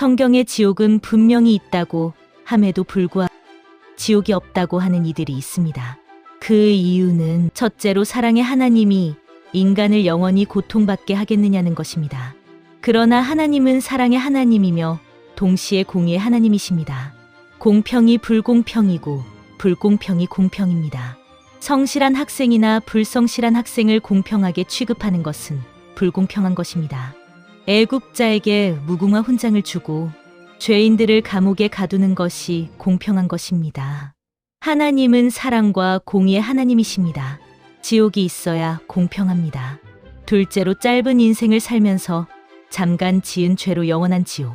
성경에 지옥은 분명히 있다고 함에도 불구하고 지옥이 없다고 하는 이들이 있습니다. 그 이유는 첫째로 사랑의 하나님이 인간을 영원히 고통받게 하겠느냐는 것입니다. 그러나 하나님은 사랑의 하나님이며 동시에 공의의 하나님이십니다. 공평이 불공평이고 불공평이 공평입니다. 성실한 학생이나 불성실한 학생을 공평하게 취급하는 것은 불공평한 것입니다. 애국자에게 무궁화 훈장을 주고 죄인들을 감옥에 가두는 것이 공평한 것입니다. 하나님은 사랑과 공의의 하나님이십니다. 지옥이 있어야 공평합니다. 둘째로 짧은 인생을 살면서 잠깐 지은 죄로 영원한 지옥.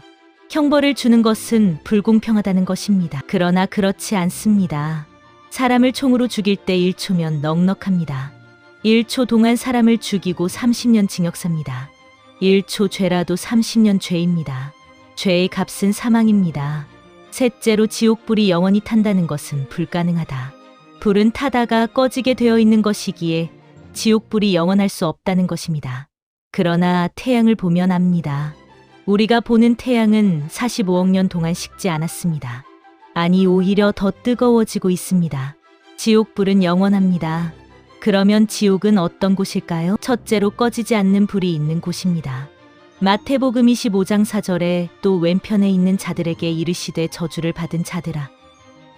형벌을 주는 것은 불공평하다는 것입니다. 그러나 그렇지 않습니다. 사람을 총으로 죽일 때 1초면 넉넉합니다. 1초 동안 사람을 죽이고 30년 징역 삽니다. 1초 죄라도 30년 죄입니다. 죄의 값은 사망입니다. 셋째로 지옥불이 영원히 탄다는 것은 불가능하다. 불은 타다가 꺼지게 되어 있는 것이기에 지옥불이 영원할 수 없다는 것입니다. 그러나 태양을 보면 압니다. 우리가 보는 태양은 45억 년 동안 식지 않았습니다. 아니, 오히려 더 뜨거워지고 있습니다. 지옥불은 영원합니다. 그러면 지옥은 어떤 곳일까요? 첫째로 꺼지지 않는 불이 있는 곳입니다. 마태복음 25장 4절에 또 왼편에 있는 자들에게 이르시되 저주를 받은 자들아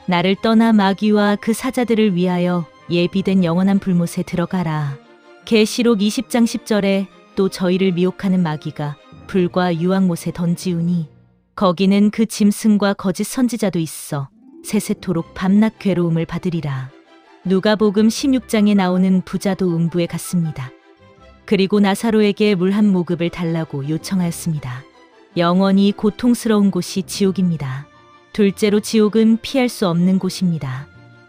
나를 떠나 마귀와 그 사자들을 위하여 예비된 영원한 불못에 들어가라. 계시록 20장 10절에 또 저희를 미혹하는 마귀가 불과 유황못에 던지우니 거기는 그 짐승과 거짓 선지자도 있어 세세토록 밤낮 괴로움을 받으리라. 누가복음 16장에 나오는 부자도 음부에 갔습니다. 그리고 나사로에게 물 한 모급을 달라고 요청하였습니다. 영원히 고통스러운 곳이 지옥입니다. 둘째로 지옥은 피할 수 없는 곳입니다.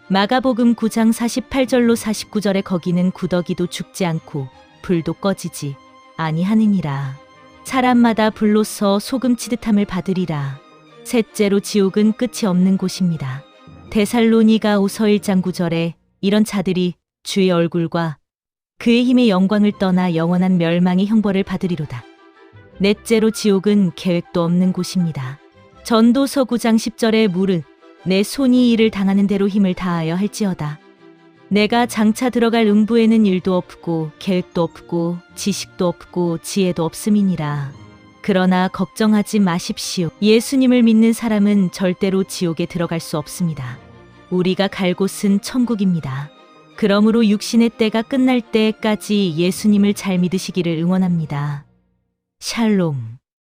마가복음 9장 48절로 49절에 거기는 구더기도 죽지 않고 불도 꺼지지 아니하느니라. 사람마다 불로서 소금 치듯함을 받으리라. 셋째로 지옥은 끝이 없는 곳입니다. 데살로니가 오서 1장 9절에 이런 자들이 주의 얼굴과 그의 힘의 영광을 떠나 영원한 멸망의 형벌을 받으리로다. 넷째로 지옥은 계획도 없는 곳입니다. 전도서 9장 10절에 물은 내 손이 일을 당하는 대로 힘을 다하여 할지어다. 내가 장차 들어갈 음부에는 일도 없고 계획도 없고 지식도 없고 지혜도 없음이니라. 그러나 걱정하지 마십시오. 예수님을 믿는 사람은 절대로 지옥에 들어갈 수 없습니다. 우리가 갈 곳은 천국입니다. 그러므로 육신의 때가 끝날 때까지 예수님을 잘 믿으시기를 응원합니다. 샬롬.